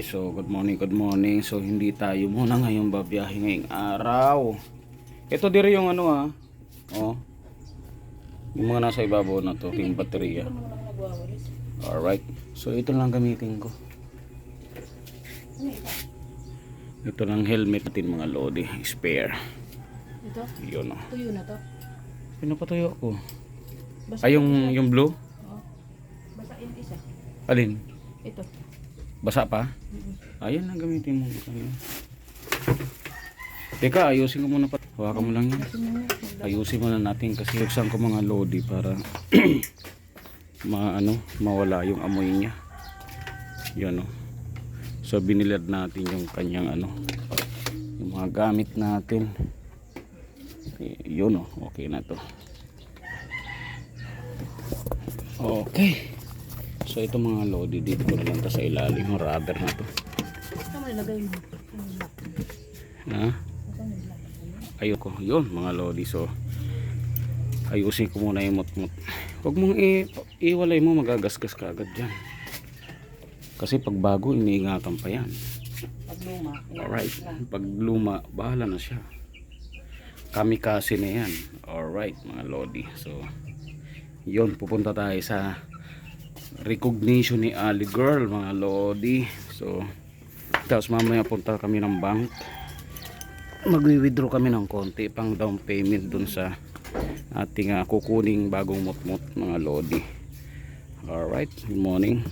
So, good morning, good morning. So, hindi tayo muna ngayon babiyahe ngayong araw. Ito dire yung ano ah. Oh. Yung mga nasa ibabaw na to, yung baterya. Alright. So, ito lang gamitin ko. Ito lang helmet natin mga Lodi. Spare. Ito? Yun oh. Tuyo na to. Pinapatuyo ko. Ay, yung, yung blue? Oh. Basta yung isa. Alin? Ito. Basa pa? Ayan na gamitin mo. Ayan. Teka, ayusin ko muna pa. Hawakan mo lang yan. Ayusin muna natin kasi buksan ko mga lodi para ma ano, mawala yung amoy niya. Yan o. So binilad natin yung kanyang ano, yung mga gamit natin. Yun o, okay na to. Okay. So ito mga lodi dito ko lang sa ilalim yung rubber na to. Ito mo nilagay mo. Ha? Nilagay. Ayoko. Yun mga lodi. So ayusin ko muna yung mutmut. Huwag mong i iwalay mo magagasgas ka agad dyan. Kasi pag bago iniingatan pa yan. Pag luma. Alright. Pag luma, bahala na siya. Kamikase na yan. Alright mga lodi. So yun, pupunta tayo sa recognition ni Ali Girl mga lodi. So tapos mamaya punta kami ng bank. Magwi-withdraw kami ng konti pang down payment dun sa ating ah, kukuning bagong mutmut mga lodi. Alright, good morning.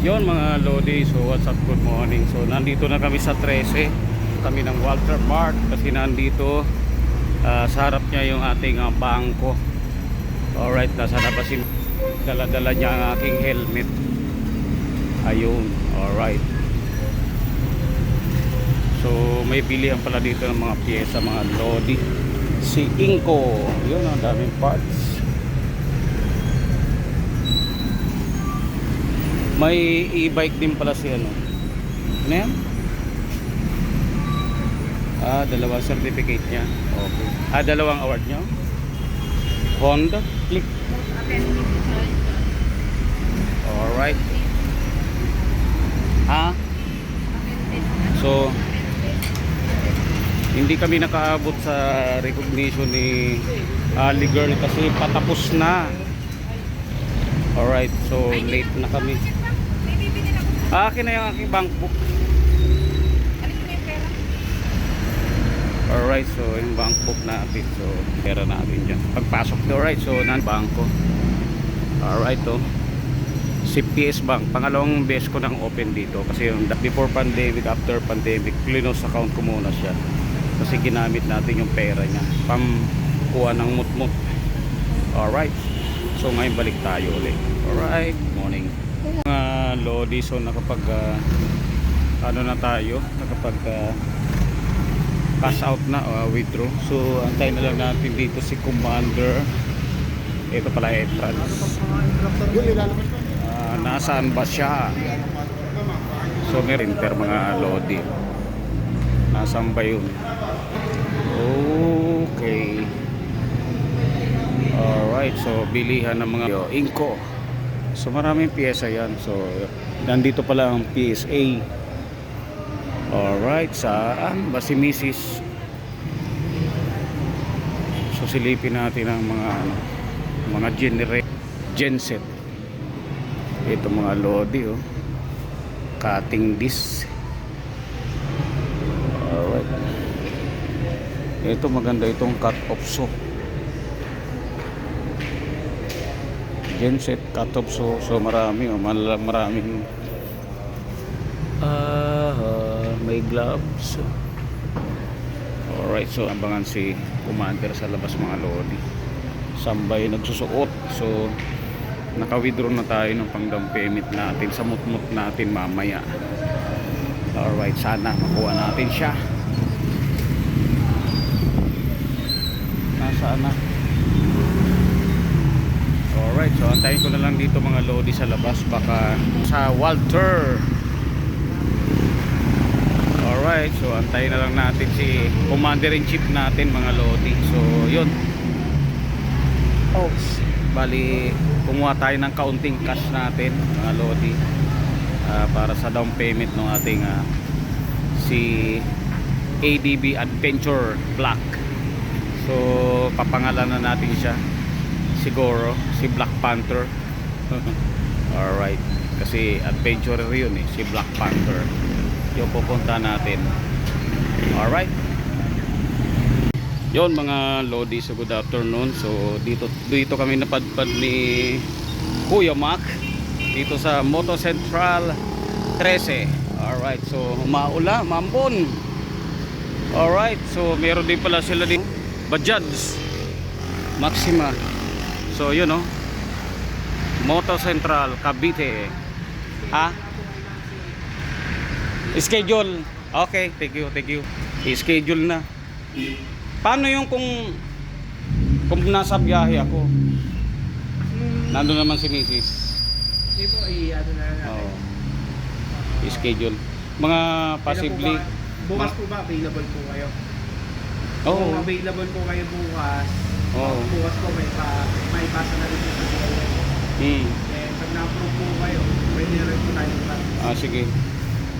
Yon mga Lodi, so what's up, good morning. So nandito na kami sa 13, kami ng Walter Mart kasi nandito ah, sa harap niya yung ating ah, bangko. Alright, nasa yung dala-dala niya ang aking helmet. Ayun, alright. So may bilihan pala dito ng mga pyesa, mga Lodi. Si Inco, yun ang daming parts. May e-bike din pala si ano. Ano yan? Ah, dalawa certificate niya. Okay. Ah, dalawang award niya. Honda. Alright. Ha? So, hindi kami nakaabot sa recognition ni Ali Girl kasi patapos na. Alright, so late na kami. Akin na yung aking bank book. Alright, so yung bank book natin. So, pera natin dyan. Pagpasok na, alright, so nan bangko. Alright, to. CPS Bank. Pangalawang beses ko nang open dito. Kasi yung before pandemic, after pandemic, close account ko muna siya. Kasi ginamit natin yung pera niya. Pamkuha ng mutmut. Alright. So ngayon balik tayo ulit. Alright, morning. Mga Lodi, so nakapag ah, ano na tayo, nakapag ah, pass out na o withdraw. So antayin na lang natin dito si Commander. Ito pala entrance. Ah, nasaan ba siya? So printer mga Lodi. Nasaan ba yun? Okay. Alright, so bilihan ng mga inko. So maraming pyesa yan. So nandito pala ang PSA. Alright, saan ba si Mrs. So silipin natin ang mga ano, mga genera genset. Ito mga lodi oh. Cutting disc. Alright. Ito maganda itong cut off saw. genset cut off so so marami oh, maraming ah may gloves alright so abangan si commander sa labas mga lodi sambay nagsusuot so naka-withdraw na tayo ng pang down payment natin sa mutmut natin mamaya alright sana makuha natin siya nasaan na Alright, so antayin ko na lang dito mga lodi sa labas baka sa Walter. Alright, so antayin na lang natin si Commander in Chief natin mga lodi. So, yun. Oh, bali kumuha tayo ng counting cash natin mga lodi. ah, para sa down payment ng ating ah, si ADB Adventure Black. So papangalanan natin siya. Siguro si Black Panther. Alright. Kasi adventurer yun eh si Black Panther. Yung pupunta natin. Alright yon mga Lodi so good afternoon. So dito dito kami napadpad ni Kuya Mac dito sa Moto Central 13 alright so maula mambon. Alright so meron din pala sila din Bajaj Maxima. So yun oh. Moto Central Cavite. Ha? Schedule. Okay thank you thank you. I-schedule na paano yung kung kung nasa biyahe ako nandun naman si Mrs. Hindi po, i-ano na natin. Oo. i-schedule mga possibly Kailan po ba- bukas po ba available po kayo? oo Kung available po kayo bukas, Oo. bukas po may, pa, may pasa na rin po sa hmm. And pag na-approve po kayo, pwede na rin po tayo bukas. ah sige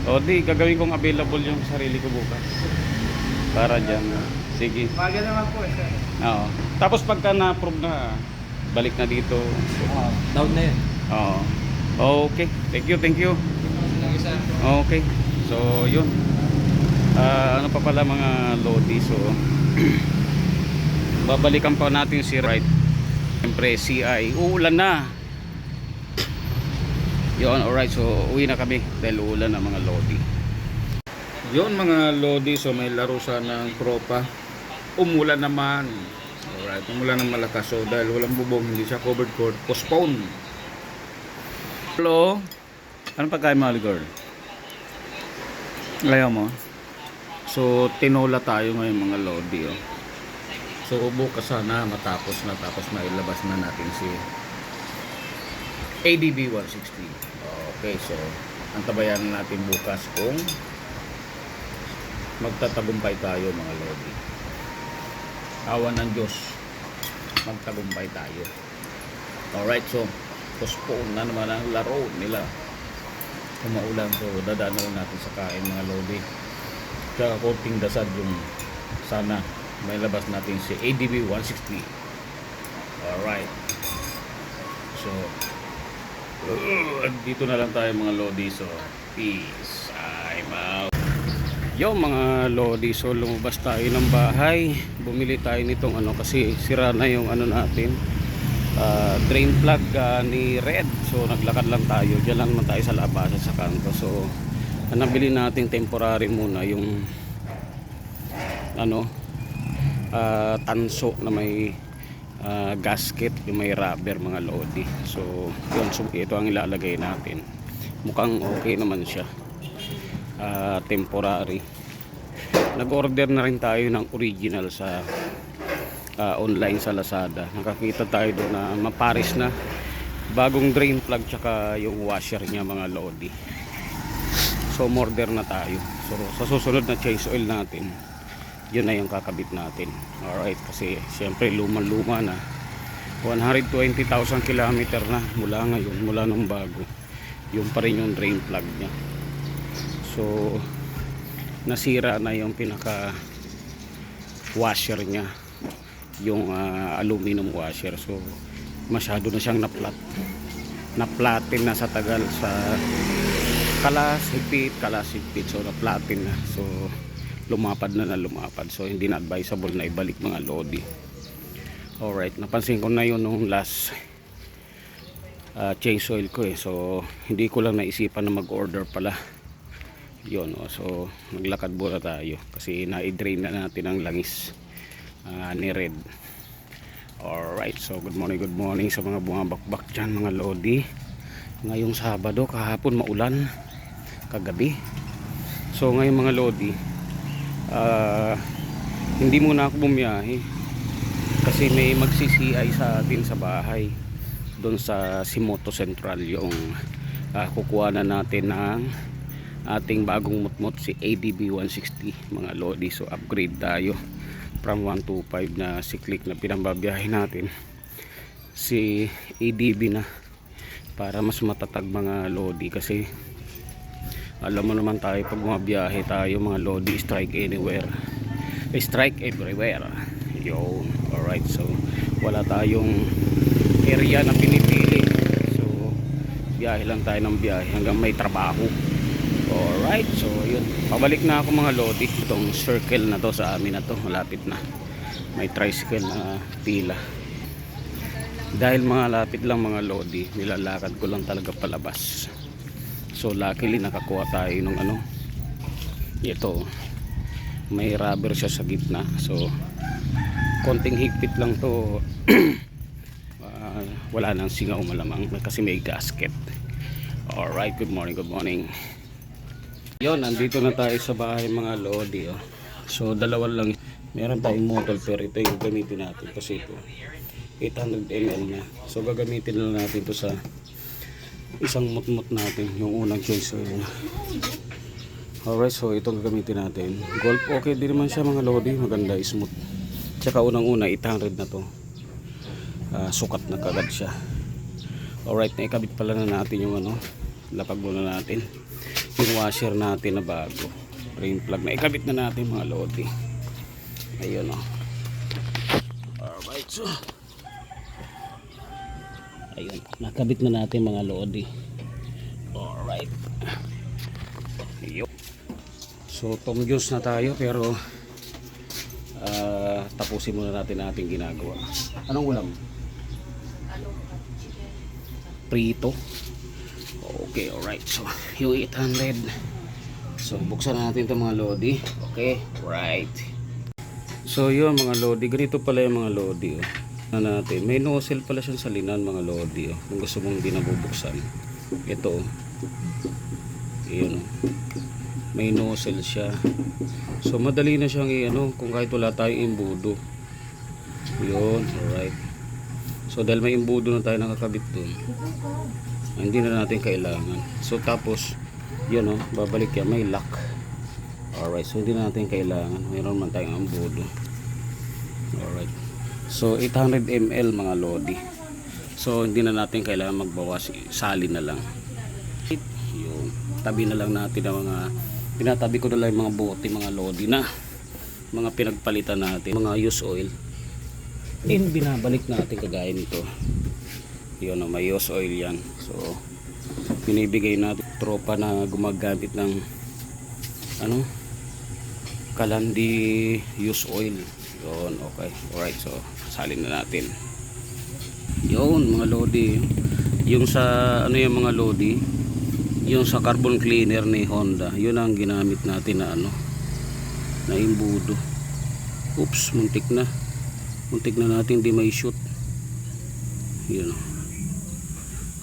o di gagawin kong available yung sarili ko bukas para dyan sige Maga naman po eh, sir. Oo. Tapos pagka na-approve na, balik na dito. Down na yun. Oo. Okay. Thank you, thank you. isa. Okay. So, yun. Ah, ano pa pala mga Lodi. So, babalikan pa natin si Right. Siyempre, CI. Uulan na. Yun, alright. So, uwi na kami dahil uulan na mga Lodi. Yun mga Lodi. So, may laro sana ng tropa. Umulan naman. Alright, umulan ng malakas. So, dahil walang bubong, hindi siya covered court. Postpone. Hello? Anong pagkain mo, girl? Ayaw mo? So, tinola tayo ngayon mga Lodi. Oh. So, bukas sana matapos na tapos mailabas na natin si ADB 160. Okay, so antabayan natin bukas kung magtatagumpay tayo mga Lodi. Awa ng Diyos, magtagumpay tayo. Alright, so postpone na naman ang laro nila. Kumaulan, so dadaan na lang natin sa kain mga Lodi. Tsaka konting dasad yung sana may labas natin si ADB 160. Alright. So, uh, dito na lang tayo mga Lodi. So, peace. I'm out. Yo mga Lodi, so lumabas tayo ng bahay. Bumili tayo nitong ano kasi sira na yung ano natin. ah, drain plug ah, ni Red. So naglakad lang tayo. Diyan lang naman tayo sa labasan sa kanto. So nabili natin temporary muna yung ano ah, tanso na may ah, gasket yung may rubber mga Lodi. So yun, so, ito ang ilalagay natin. Mukhang okay naman siya ah, temporary. Nag-order na rin tayo ng original sa ah, online sa Lazada. Nakakita tayo doon na maparis na. Bagong drain plug tsaka yung washer niya mga Lodi. So order na tayo. So sa susunod na change oil natin yun na yung kakabit natin. Alright kasi siyempre luma luma na 120,000 kilometer na mula ngayon mula nung bago. Yung pa rin yung drain plug niya so nasira na yung pinaka washer niya. Yung ah, aluminum washer. So masyado na siyang naplat. Naplatin na sa tagal sa kalas higpit kalas higpit. So naplatin na. So lumapad na na lumapad. So hindi na advisable na ibalik mga lodi. Alright napansin ko na yun nung last uh, change oil ko eh. So hindi ko lang naisipan na mag order pala yun oh, so naglakad muna tayo kasi na-drain na natin ang langis ah, ni Red. Alright so good morning good morning sa mga bumabakbak dyan mga Lodi. Ngayong Sabado kahapon maulan kagabi. So ngayon mga Lodi ah, hindi muna ako bumiyahe kasi may magsisi-CI sa atin sa bahay doon sa Simoto Central yung ah, kukuha na natin ng ating bagong mutmut si ADB 160 mga Lodi so upgrade tayo from 125 na cyclic na pinambabiyahe natin si ADB na para mas matatag mga Lodi. Kasi alam mo naman tayo pag mga biyahe tayo mga lodi strike anywhere. Eh, strike everywhere. Yun. Alright so wala tayong area na pinipili. So biyahe lang tayo ng biyahe hanggang may trabaho alright so yun. Pabalik na ako mga lodi. Itong circle na to sa amin na to. Malapit na. May tricycle na pila. Dahil mga lapit lang mga lodi nilalakad ko lang talaga palabas. So luckily nakakuha tayo ng ano ito. May rubber siya sa gitna. So konting higpit lang to. Ah, wala nang singaw malamang kasi may gasket. Alright good morning good morning yon nandito na tayo sa bahay mga lodi oh. so dalawa lang. Meron tayong model pero ito yung gamitin natin kasi ito 800 ml na. So gagamitin lang natin to sa isang mutmut natin yung unang choice oil na alright so ito gagamitin natin. Golf okay din naman siya mga lodi. Maganda smooth. Tsaka unang una 800 na to. Ah, sukat na kagad siya. Alright na ikabit pala na natin yung ano lapag muna natin yung washer natin na bago. Drain plug na ikabit na natin mga lodi. Ayun o alright so. Ayun nakabit na natin mga lodi. Alright. Ayun so tomgyos na tayo pero ah, tapusin muna natin ating ginagawa. Anong ulam? prito okay alright. So yung 800 so buksan natin ito mga lodi. Okay right. So yun mga lodi. Ganito pala yung mga lodi oh. na natin. May nozzle pala siyang salinan mga lodi oh. kung gusto mong hindi ito oh. yun oh. may nozzle siya. So madali na siyang i-ano kung kahit wala tayong imbudo. Yun alright. So dahil may imbudo na tayo nakakabit doon, hindi na natin kailangan. So tapos, yun o, babalik yan, may lock. Alright, so hindi na natin kailangan. Mayroon man tayong imbudo. Alright. So 800 ml mga lodi. So hindi na natin kailangan magbawas, sali na lang. Yung tabi na lang natin ang mga pinatabi ko na lang yung mga bote, mga lodi na mga pinagpalitan natin, mga use oil in binabalik natin kagaya nito yun o may use oil yan. So binibigay natin tropa na gumagamit ng ano kalandi use oil. Yun okay. Alright so salin na natin. Yun mga lodi. Yung sa ano yung mga lodi? Yung sa carbon cleaner ni Honda yun ang ginamit natin na ano na imbudo. Oops muntik na. Muntik na natin di may shoot. Yun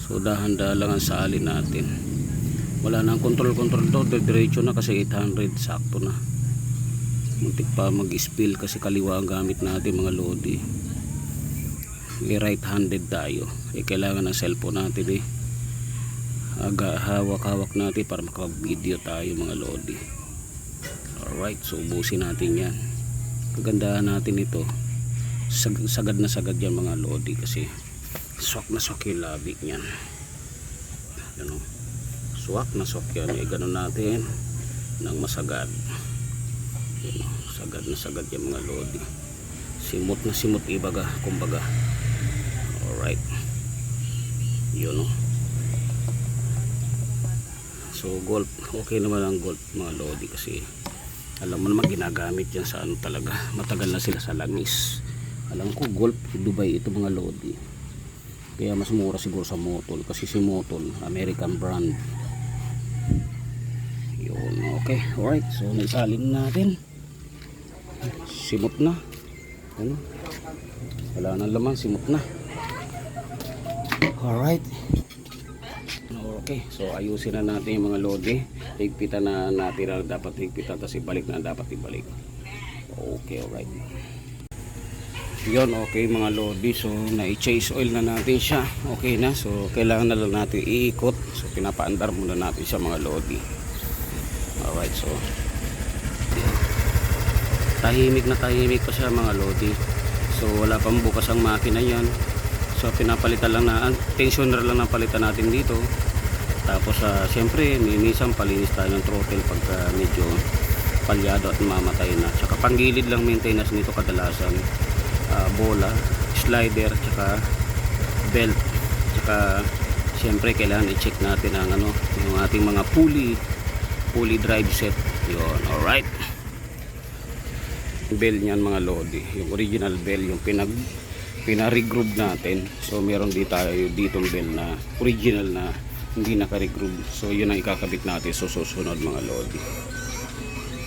so dahan-dahan lang ang salin natin. Wala nang control control to. Diretso na kasi 800 sakto na. Muntik pa mag spill kasi kaliwa ang gamit natin mga lodi. Eh, right handed tayo. Eh kailangan ng cellphone natin eh. Aga hawak-hawak natin para makapag video tayo mga lodi. Alright so ubusin natin yan. Kagandahan natin ito. Sag sagad na sagad yan mga lodi kasi swak na swak yung labi niyan. Ano swak na swak yan. Eh ganun natin. Ng masagad. Oh, sagad na sagad yung mga lodi simot na simot ibaga kumbaga. Alright. Yun oh so golf okay naman ang golf mga lodi kasi alam mo naman ginagamit yan sa ano talaga. Matagal na sila sa langis. Alam ko golf Dubai ito mga lodi kaya mas mura siguro sa Motol. Kasi si Motol American brand. Yun okay. Alright so naisalin natin. Simot na. Ano? Wala na laman simot na. Alright. Okay so ayusin na natin yung mga lodi higpitan na natin na dapat higpitan tapos ibalik na dapat ibalik. Okay alright yun okay mga lodi so na-chase oil na natin siya. Okay na. So kailangan na lang natin iikot. So pinapaandar muna natin siya mga lodi alright so. Tahimik na tahimik pa siya mga lodi so wala pang bukas ang makina yan so pinapalitan lang na ang tensioner lang na palitan natin dito. Tapos uh, siyempre minsan palinis tayo ng throttle pagka medyo palyado at mamatay na. Tsaka panggilid lang maintenance nito kadalasan. Ah, bola, slider, tsaka belt. Tsaka siyempre kailangan i-check natin ang ano, yung ating mga pulley, pulley drive set. Yun, alright. Bell niyan mga lodi. Yung original bell, yung pinag pina-regroove natin. So meron di tayo ditong bell na original na hindi naka-regroove. So yun ang ikakabit natin sa susunod mga lodi.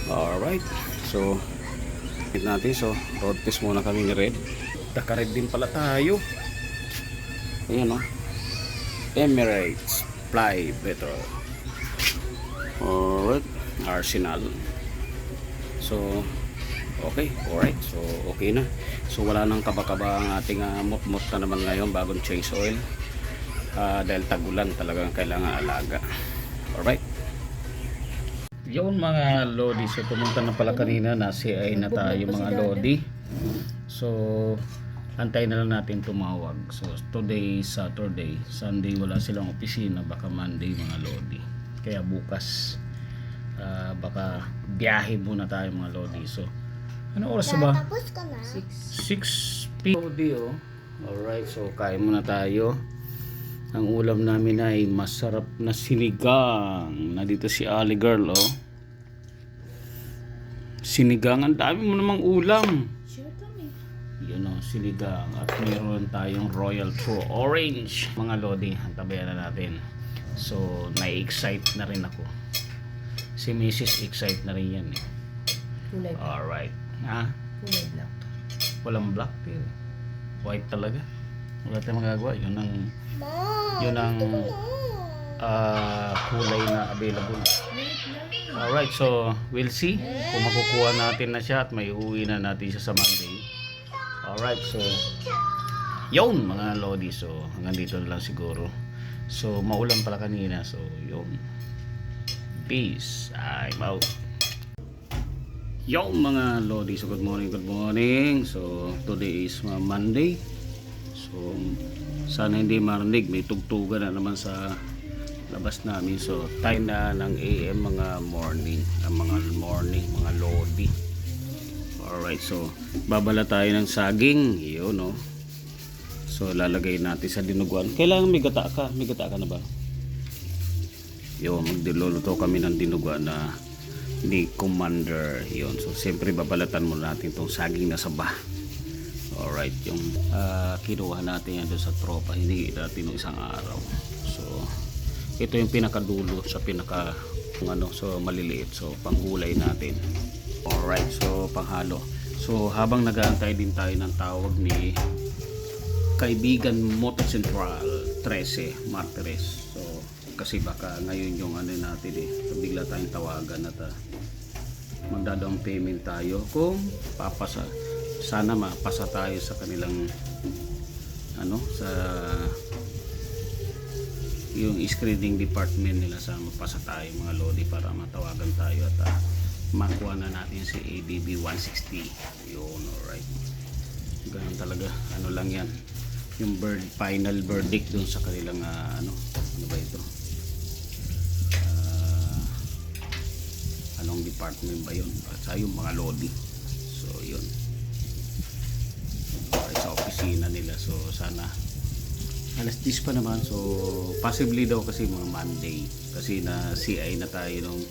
Alright. So Hit natin. So, road test muna kami ni Red. Naka-red din pala tayo. Ayan o. Emirates Fly Better. Alright. Arsenal. So, okay. Alright. So, okay na. So, wala nang kaba-kaba ang ating uh, mot-mot na naman ngayon bagong change oil. Ah, dahil tagulan talagang kailangan alaga. Yun mga Lodi, so pumunta na pala kanina na CI na tayo mga Lodi. So, antay na lang natin tumawag. So, today, Saturday, Sunday wala silang opisina, baka Monday mga Lodi. Kaya bukas, ah, baka biyahe muna tayo mga Lodi. So, ano oras ba? Tapos ka na? 6 p.m. Lodi oh. Alright, so kain muna tayo. Ang ulam namin ay masarap na sinigang. Nandito si Ali Girl, oh. Sinigang, ang dami mo namang ulam. Sure. Yun oh, sinigang. At meron tayong Royal True Orange. Mga Lodi, antabayan na natin. So, na-excite na rin ako. Si Mrs. excite na rin yan eh. Kulay. Alright. Ha? Kulay black. Walang black eh. White talaga. Wala tayong magagawa. Yun ang! Yun ang ah, kulay na available. Alright, so we'll see kung makukuha natin na siya at may uwi na natin siya sa Monday. Alright, so yun mga Lodi. So hanggang dito na lang siguro. So maulan pala kanina. So yun. Peace. I'm out. Yo mga Lodi, so good morning, good morning. So today is uh, Monday. So sana hindi marinig, may tugtugan na naman sa labas namin. So time na ng AM mga morning, ang mga morning, mga Lodi. Alright, so babala tayo ng saging, yun no. So lalagay natin sa dinuguan. Kailangan may gata ka, may gata ka na ba? Yun, magdiluluto kami ng dinuguan na ni Commander yun. So siyempre babalatan muna natin tong saging na saba. Alright, yung ah, kinuha natin yan doon sa tropa, hindi natin ng isang araw. So ito yung pinakadulo sa pinaka kung ano, so maliliit. So panghulay natin. Alright, so panghalo. So habang nag-aantay din tayo ng tawag ni kaibigan Moto Central 13 Martires. So kasi baka ngayon yung ano natin eh, so, bigla tayong tawagan at uh, magdadawang payment tayo kung papasa sana mapasa tayo sa kanilang ano sa yung screening department nila sa mapasa tayo mga lodi para matawagan tayo at uh, makuha na natin si ADB 160 yun alright. Ganun talaga ano lang yan. Yung bird, final verdict dun sa kanilang ah, ano ano ba ito? Ah, anong department ba yun? Sa yung mga lodi opisina nila. So sana alas 10 pa naman. So possibly daw kasi mga Monday. Kasi na CI na tayo nung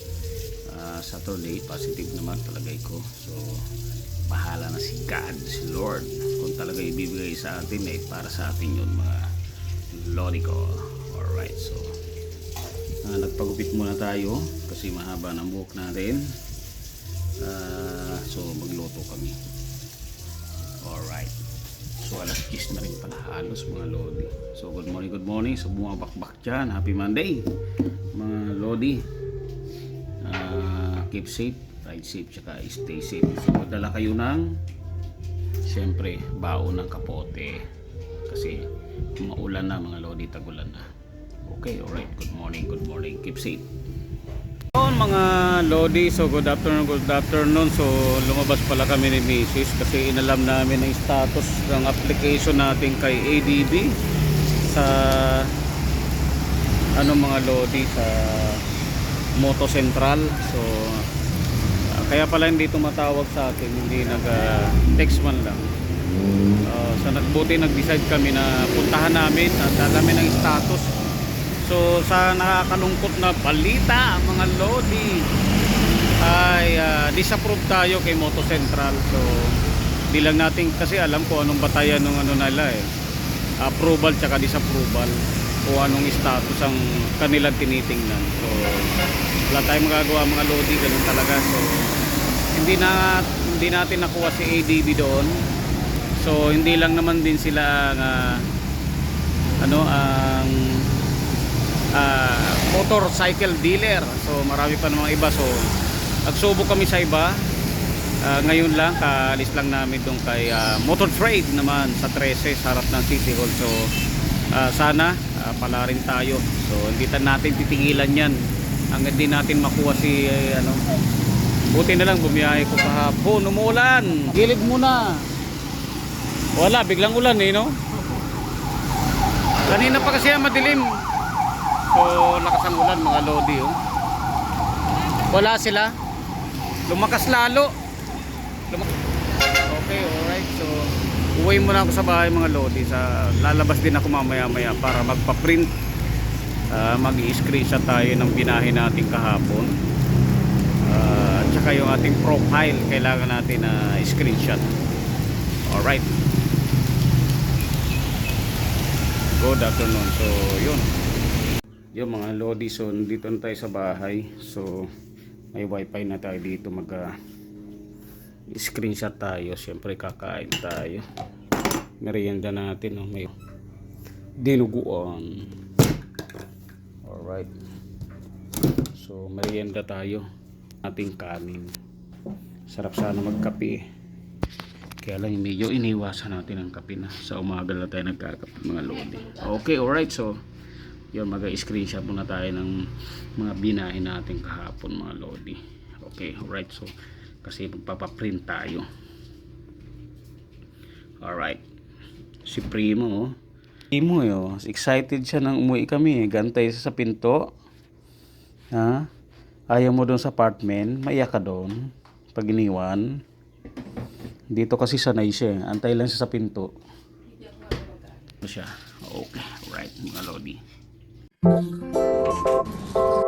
ah, Saturday. Positive naman palagay ko. So bahala na si God si Lord. Kung talaga ibibigay sa atin eh para sa atin yun mga Lodi ko. Alright so ah, nagpagupit muna tayo kasi mahaba ng buhok natin. Ah, so magluto kami. Alright So alas 10 na rin pala halos mga Lodi. So good morning, good morning. So bumabakbak dyan. Happy Monday mga Lodi. Ah, keep safe, ride safe, tsaka stay safe. So magdala kayo ng siyempre baon ng kapote kasi maulan na mga Lodi, tagulan na. Okay, alright. Good morning, good morning. Keep safe. Yun mga Lodi, so good afternoon, good afternoon. So lumabas pala kami ni Mrs. kasi inalam namin ang status ng application natin kay ADB sa ano mga lodi sa Moto Central. So ah, kaya pala hindi tumatawag sa atin, hindi nag ah, text man lang. Uh, sa nagbuti nag-decide kami na puntahan namin at alamin ang status. So sa nakakalungkot na balita mga lodi ay ah, disapprove tayo kay Moto Central. So di lang natin kasi alam ko anong batayan ng ano nila eh. Approval tsaka disapproval o anong status ang kanilang tinitingnan. So wala tayong magagawa mga lodi ganun talaga. So hindi na hindi natin nakuha si ADB doon. So hindi lang naman din sila ang ah, ano ang ah, motorcycle dealer. So marami pa ng mga iba. So nagsubok kami sa iba. Ah, ngayon lang kaalis lang namin doon kay ah, Motor Trade naman sa 13 sa harap ng City Hall. So ah, sana ah, pala rin tayo. So hindi natin titigilan 'yan hanggang di natin makuha si eh, ano Buti na lang bumiyahe ko kahapon, umulan. Gilid muna. Wala, biglang ulan eh, no? Kanina pa kasi madilim. So, lakas mga lodi, oh. Wala sila. Lumakas lalo. Luma- okay, alright. So, uwi muna ako sa bahay mga lodi. Sa, lalabas din ako mamaya-maya para magpa-print. Ah, mag-i-screenshot tayo ng binahe natin kahapon. Ah, at saka yung ating profile kailangan natin na screenshot. Alright. Good afternoon. So, yun. Yung mga lodi, so dito na tayo sa bahay. So, may wifi na tayo dito mag ah, screenshot tayo. Siyempre, kakain tayo. Merienda natin. No? May dinuguan. Alright. So, merienda tayo. Ating kanin. Sarap sana magkape. Kaya lang medyo iniwasan natin ang kape na. Sa umaga na tayo nagkakape mga lodi. Okay, alright. So, yun, mag-screenshot muna tayo ng mga binahin natin kahapon mga lodi. Okay, alright. So, kasi magpapaprint tayo. Alright. Si Primo, oh. Primo, eh, oh. Excited siya nang umuwi kami. eh. Gantay siya sa pinto. Ha? Ayaw mo doon sa apartment. Maiyak ka doon. Pag iniwan. Dito kasi sanay siya. eh. Antay lang siya sa pinto. Siya? Okay. Alright, mga lodi. Música